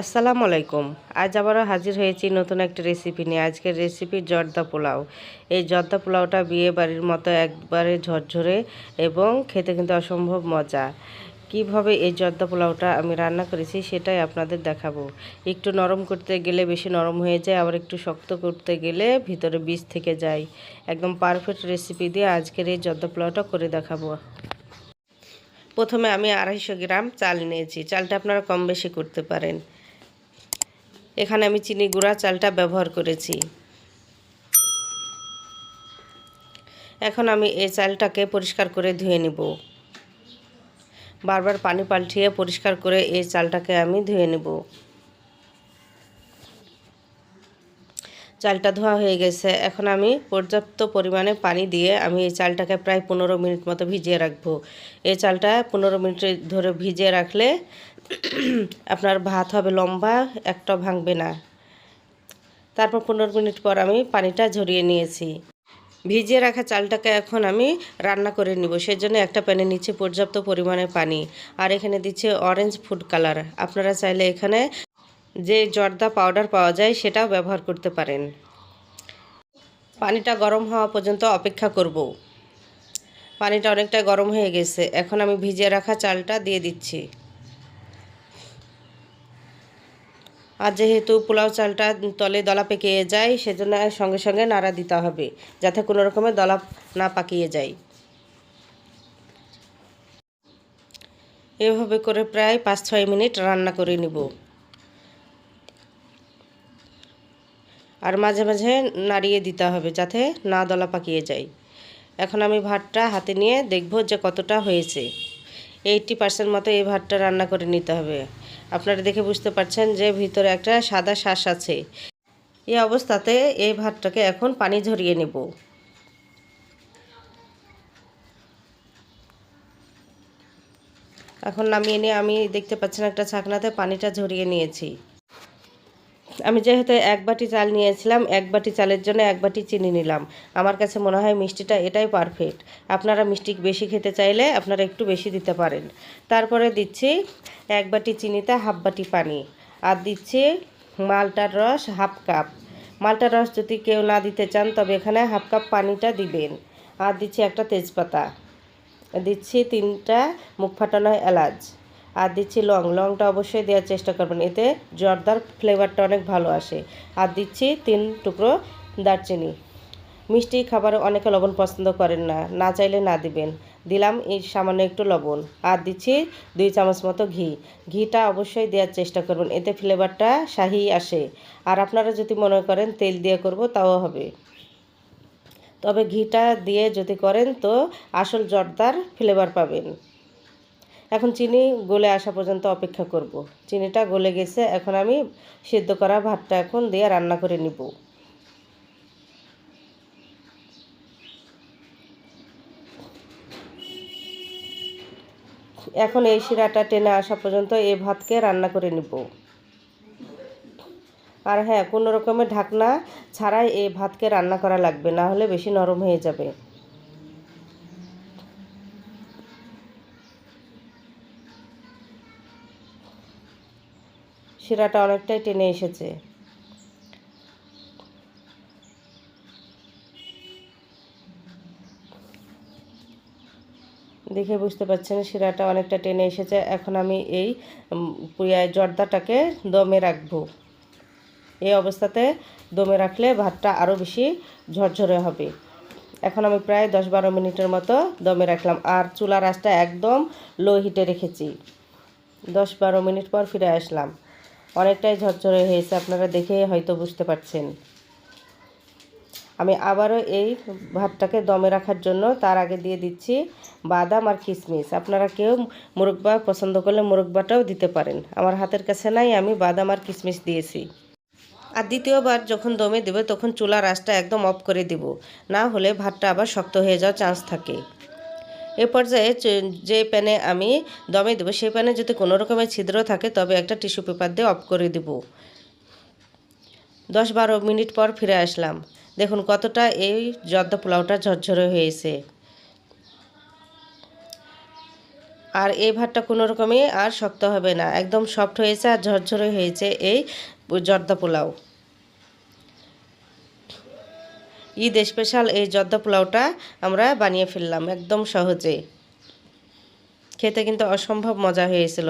আসসালামু আলাইকুম। আজ আবারও হাজির হয়েছি নতুন একটা রেসিপি নিয়ে। আজকের রেসিপি জর্দা পোলাও। এই জর্দা পোলাওটা বিয়ে বাড়ির মতো একবারে ঝরঝরে এবং খেতে কিন্তু অসম্ভব মজা। কীভাবে এই জর্দা পোলাওটা আমি রান্না করেছি সেটাই আপনাদের দেখাবো। একটু নরম করতে গেলে বেশি নরম হয়ে যায়, আবার একটু শক্ত করতে গেলে ভিতরে বীজ থেকে যায়। একদম পারফেক্ট রেসিপি দিয়ে আজকের এই জর্দা পোলাওটা করে দেখাবো। প্রথমে আমি আড়াইশো গ্রাম চাল নিয়েছি। চালটা আপনারা কম বেশি করতে পারেন। এখানে আমি চিনি গুঁড়া চালটা ব্যবহার করেছি। এখন আমি এই চালটাকে পরিষ্কার করে ধুয়ে নিব। বারবার পানি পাল্টিয়ে পরিষ্কার করে এই চালটাকে আমি ধুয়ে নেব। চালটা ধোয়া হয়ে গেছে। এখন আমি পর্যাপ্ত পরিমাণে পানি দিয়ে আমি এই চালটাকে প্রায় পনেরো মিনিট মতো ভিজিয়ে রাখব। এই চালটা পনেরো মিনিট ধরে ভিজিয়ে রাখলে আপনার ভাত হবে লম্বা, একটা ভাঙবে না। তারপর পনেরো মিনিট পর আমি পানিটা ঝরিয়ে নিয়েছি। ভিজিয়ে রাখা চালটাকে এখন আমি রান্না করে নিব। সেই জন্য একটা প্যানে নিচ্ছে পর্যাপ্ত পরিমাণে পানি। আর এখানে দিচ্ছে অরেঞ্জ ফুড কালার আপনারা চাইলে এখানে যে জর্দা পাউডার পাওয়া যায় সেটাও ব্যবহার করতে পারেন। পানিটা গরম হওয়া পর্যন্ত অপেক্ষা করব। পানিটা অনেকটা গরম হয়ে গেছে। এখন আমি ভিজিয়ে রাখা চালটা দিয়ে দিচ্ছি। আর যেহেতু পোলাও চালটা তলে দলা পেকিয়ে যায়, সেজন্য সঙ্গে সঙ্গে নাড়া দিতে হবে, যাতে কোনো রকমের দলা না পাকিয়ে যায়। এভাবে করে প্রায় পাঁচ ছয় মিনিট রান্না করে নিব। আর মাঝে মাঝে নাড়িয়ে দিতে হবে যাতে না দলা পাকিয়ে যায়। এখন আমি ভাতটা হাতে নিয়ে দেখব যে কতটা হয়েছে। এইটটি পার্সেন্ট মতো এই ভাতটা রান্না করে নিতে হবে। আপনারা দেখে বুঝতে পারছেন যে ভিতরে একটা সাদা শ্বাস আছে। এই অবস্থাতে এই ভাতটাকে এখন পানি ঝরিয়ে নেব। এখন নামিয়ে নিয়ে আমি দেখতে পাচ্ছেন একটা ছাকনাতে পানিটা ঝরিয়ে নিয়েছি। আমি যেহেতু এক বাটি চাল নিয়েছিলাম, এক বাটি চালের জন্য এক বাটি চিনি নিলাম। আমার কাছে মনে হয় মিষ্টিটা এটাই পারফেক্ট আপনারা মিষ্টি বেশি খেতে চাইলে আপনারা একটু বেশি দিতে পারেন। তারপরে দিচ্ছি এক বাটি চিনিতে হাফ বাটি পানি আর দিচ্ছি মালটার রস হাফ কাপ। মালটার রস যদি কেউ না দিতে চান, তবে এখানে হাফ কাপ পানিটা দিবেন। আর দিচ্ছি একটা তেজপাতা। দিচ্ছি তিনটা মুখ ফাটানো এলাচ। আর দিচ্ছি লং, লংটা অবশ্যই দেওয়ার চেষ্টা করবেন। এতে জর্দার ফ্লেভারটা অনেক ভালো আসে। আর দিচ্ছি তিন টুকরো দারচিনি। মিষ্টি খাবারে অনেকে লবণ পছন্দ করেন না না চাইলে না দিবেন। দিলাম এই সামান্য একটু লবণ। আর দিচ্ছি দুই চামচ মতো ঘি। ঘিটা অবশ্যই দেওয়ার চেষ্টা করবেন, এতে ফ্লেভারটা শাহি আসে। আর আপনারা যদি মনে করেন তেল দিয়ে করব, তাও হবে। তবে ঘিটা দিয়ে যদি করেন, তো আসল জর্দার ফ্লেভার পাবেন। এখন চিনি গলে আসা পর্যন্ত অপেক্ষা করব। চিনিটা গলে গেছে, এখন আমি সিদ্ধ করা ভাতটা এখন দিয়ে রান্না করে নিব। এখন এই শিরাটা টেনে আসা পর্যন্ত এই ভাতকে রান্না করে নিব। আর হ্যাঁ কোনো রকমের ঢাকনা ছাড়াই এই ভাতকে রান্না করা লাগবে, না হলে বেশি নরম হয়ে যাবে। শিরাটা অনেকটাই টেনে এসেছে। দেখে বুঝতে পারছেন শিরাটা অনেকটা টেনে এসেছে। এখন আমি এই জর্দাটাকে দমে রাখব। এই অবস্থাতে দমে রাখলে ভাতটা আরও বেশি ঝরঝরে হবে। এখন আমি প্রায় দশ বারো মিনিটের মতো দমে রাখলাম। আর চুলার আঁচটা একদম লো হিটে রেখেছি। দশ বারো মিনিট পর ফিরে আসলাম। অনেকটাই ঝরঝরে হয়েছে, আপনারা দেখে হয়তো বুঝতে পারছেন। আমি আবারও এই ভাতটাকে দমে রাখার জন্য তার আগে দিয়ে দিচ্ছি বাদাম আর কিশমিশ আপনারা কেউ মুরগবা পছন্দ করলে মুরগবাটাও দিতে পারেন। আমার হাতের কাছে নাই, আমি বাদাম আর কিশমিশ দিয়েছি। আর দ্বিতীয়বার যখন দমে দেবে, তখন চুলার আঁচটা একদম অফ করে দেব। না হলে ভাতটা আবার শক্ত হয়ে যাওয়ার চান্স থাকে। এ পর্যায়ে যে প্যানে আমি দমে দেবো, সেই প্যানে যদি কোনো রকমের ছিদ্র থাকে, তবে একটা টিস্যু পেপার দিয়ে অফ করে দেব। দশ বারো মিনিট পর ফিরে আসলাম। দেখুন কতটা এই জর্দা পোলাওটা ঝরঝরে হয়েছে। আর এই ভাতটা কোনো রকমই আর শক্ত হবে না, একদম সফট হয়েছে আর ঝরঝরে হয়েছে এই জর্দা পোলাও। ঈদ স্পেশাল এই জর্দা পোলাওটা আমরা বানিয়ে ফেললাম একদম সহজে। খেতে কিন্তু অসম্ভব মজা হয়েছিল।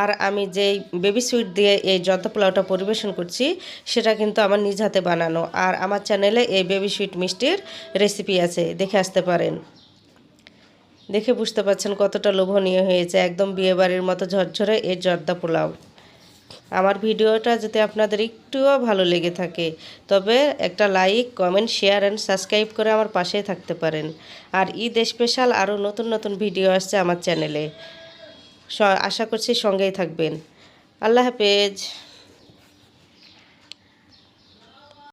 আর আমি যেই বেবি সুইট দিয়ে এই জর্দা পোলাওটা পরিবেশন করছি, সেটা কিন্তু আমার নিজ হাতে বানানো। আর আমার চ্যানেলে এই বেবি সুইট মিষ্টির রেসিপি আছে, দেখে আসতে পারেন। দেখে বুঝতে পারছেন কতটা লোভনীয় হয়েছে, একদম বিয়েবাড়ির মতো ঝরঝরে এই জর্দা পোলাও। আমার ভিডিওটা যদি আপনাদের একটুও ভালো লেগে থাকে, তবে একটা like, comment, share and subscribe করে আমার পাশেই থাকতে পারেন। আর ঈদ স্পেশাল আরও নতুন নতুন ভিডিও আসছে আমার চ্যানেলে আশা করছি সঙ্গেই থাকবেন। আল্লাহ হাফেজ।